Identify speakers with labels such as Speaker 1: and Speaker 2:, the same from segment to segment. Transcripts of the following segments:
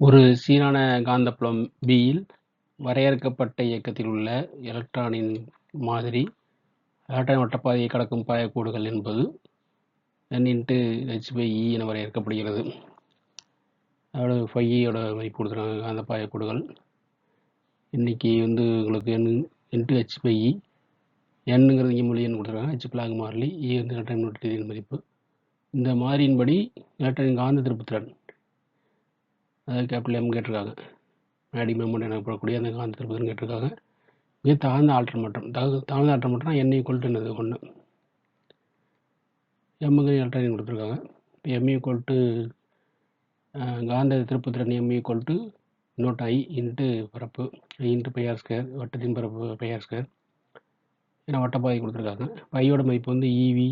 Speaker 1: ஒரு சீரான காந்தப்புலம் பியில் வரையறுக்கப்பட்ட இயக்கத்தில் உள்ள எலக்ட்ரானின் மாதிரி எலக்ட்ரான் வட்டப்பாதையை கடக்கும் பாயக்கூடுகள் என்பது N into H by E என வரையறுக்கப்படுகிறது. அதோட ஃபையோட e மதிப்பு கொடுத்துருக்காங்க காந்த பாயக்கூடுகள் இன்னைக்கு வந்து உங்களுக்கு N into H by E e, என்னங்கிறது இங்கே மொழி எண் கொடுத்துருக்காங்க. ஹெச் பிளாக் மாறிலி இ வந்து எலக்ட்ரான் மதிப்பு. இந்த மாறியின்படி எலக்ட்ரானின் காந்த திருப்புத்திறன். அதாவது கேபிட்டல் எம் கேட்டிருக்காங்க. மேடி மெமண்ட் எனப்படக்கூடிய அந்த காந்த திருப்புத்திறன் கேட்டிருக்காங்க. மிக தாழ்ந்த ஆற்றல் மட்டம் தகு தாழ்ந்த ஆற்றல் மட்டம் என் ஈக்குவல் டு என்னது? ஒன்று எம்முக்கு எலக்ட்ரானிக் கொடுத்துருக்காங்க. எம் ஈக்குவல் டு காந்த திருப்புத்திறன் M equal to naught I into பரப்பு ஐ இன்ட்டு பையார் ஸ்கொயர் வட்டத்தின் பரப்பு பையார் ஸ்கொயர் ஏன்னா வட்டப்பாதை கொடுத்துருக்காங்க. பையோட மதிப்பு வந்து இவி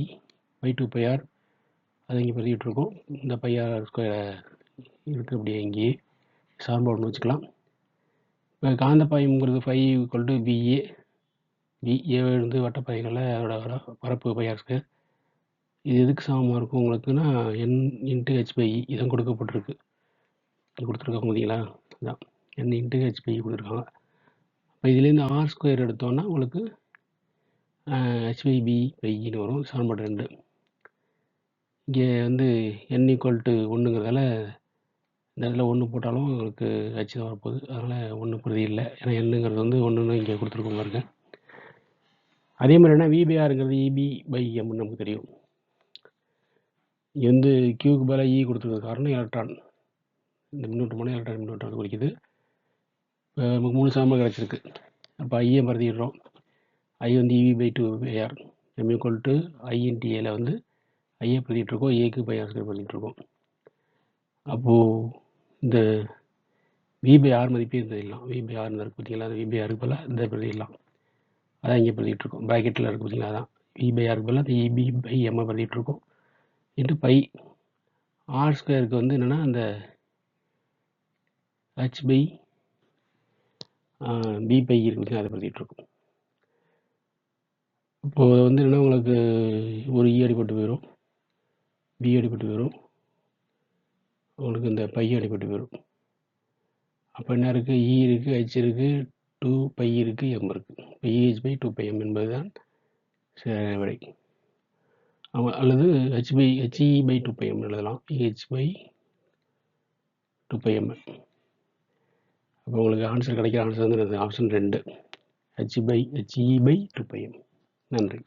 Speaker 1: பை டூ பையார் அது இங்கே பதிவிட்டுருக்கோம். இந்த பையார் ஸ்கொயரை இருக்கு அப்படியே இங்கேயே. சார்பு ஒன்று வச்சுக்கலாம். இப்போ காந்தப்பாயம்ங்கிறது five equal to BA BA வந்து வட்டப்பாயங்கள அதோட பரப்பு பையாக இருக்குது இது எதுக்கு சமமாக இருக்கும் உங்களுக்குன்னா என் இன்ட்டு ஹெச் பை இதான் கொடுக்கப்பட்டிருக்கு. கொடுத்துருக்காங்க பார்த்தீங்களா இதான். N into H by e கொடுத்துருக்காங்க. இப்போ இதுலேருந்து ஆர் ஸ்கொயர் எடுத்தோன்னா உங்களுக்கு ஹெச்பை பி பைன்னு e வரும். சமன்பாடு ரெண்டு. இங்கே வந்து என் ஈக்குவல் டு ஒன்றுங்கிறதால இந்த இடத்துல ஒன்று போட்டாலும் உங்களுக்கு ஹெச் தான் வரப்போகுது. அதனால் ஒன்றும் பிரதி இல்லை. ஏன்னா எண்ணுங்கிறது வந்து ஒன்றுன்னு இங்கே கொடுத்துருக்கோம் பாருங்க. அதே மாதிரி என்ன? விபிஆருங்கிறது இபி e பை எம்னு நமக்கு தெரியும். இங்கே வந்து கியூக்கு பதிலாக இ e கொடுத்துருக்க காரணம் எலக்ட்ரான் இந்த மின்னூட்டம் மணி எலக்ட்ரான் மின்னூட்டம் குறிக்குது. இப்போ நமக்கு மூணு சமமாக கிடச்சிருக்கு. அப்போ ஐயை மறந்துடுறோம். ஐ வந்து EV by two AR M equal to வந்து ஐயை பிரதிட்டுருக்கோம் ஏக்கு பை ஆர் ஸ்கொயர் பண்ணிகிட்ருக்கோம் அப்போது இந்த வி ஆர் மதிப்பே இந்த வி பை ஆர் இருக்கு பார்த்தீங்களா? அந்த வி பை இந்த பிரதிடலாம் அதான் இங்கே பிரதிட்டுருக்கோம் ப்ராக்கெட்டில் இருக்குது பார்த்தீங்களா? அதான். வி பை அந்த இபி பை எம்ஐ பிரதிட்டுருக்கோம் இன்ட்டு பை ஆர் ஸ்கொயருக்கு வந்து என்னென்னா அந்த ஹச் பை பி பை இருக்குது அதை பிரதிட்டுருக்கோம் இப்போது வந்து என்னென்னா உங்களுக்கு ஒரு e இ அடிப்பட்டு போயிடும் பி அடிப்பட்டு போயிடும் உங்களுக்கு இந்த பை அடிபட்டு போயிடும். அப்போ என்ன இருக்குது இ e இருக்குது ஹெச் இருக்குது டூ பை இருக்குது எம் இருக்குது இப்போ EH by two by M என்பது தான் சரியான விடை. ஆமாம் அல்லது H by HE by two by M எழுதலாம். EH by two by M அப்போ உங்களுக்கு ஆன்சர் கிடைக்கிற ஆன்சர் வந்து ஆப்ஷன் ரெண்டு. H by HE by two by M நன்றி.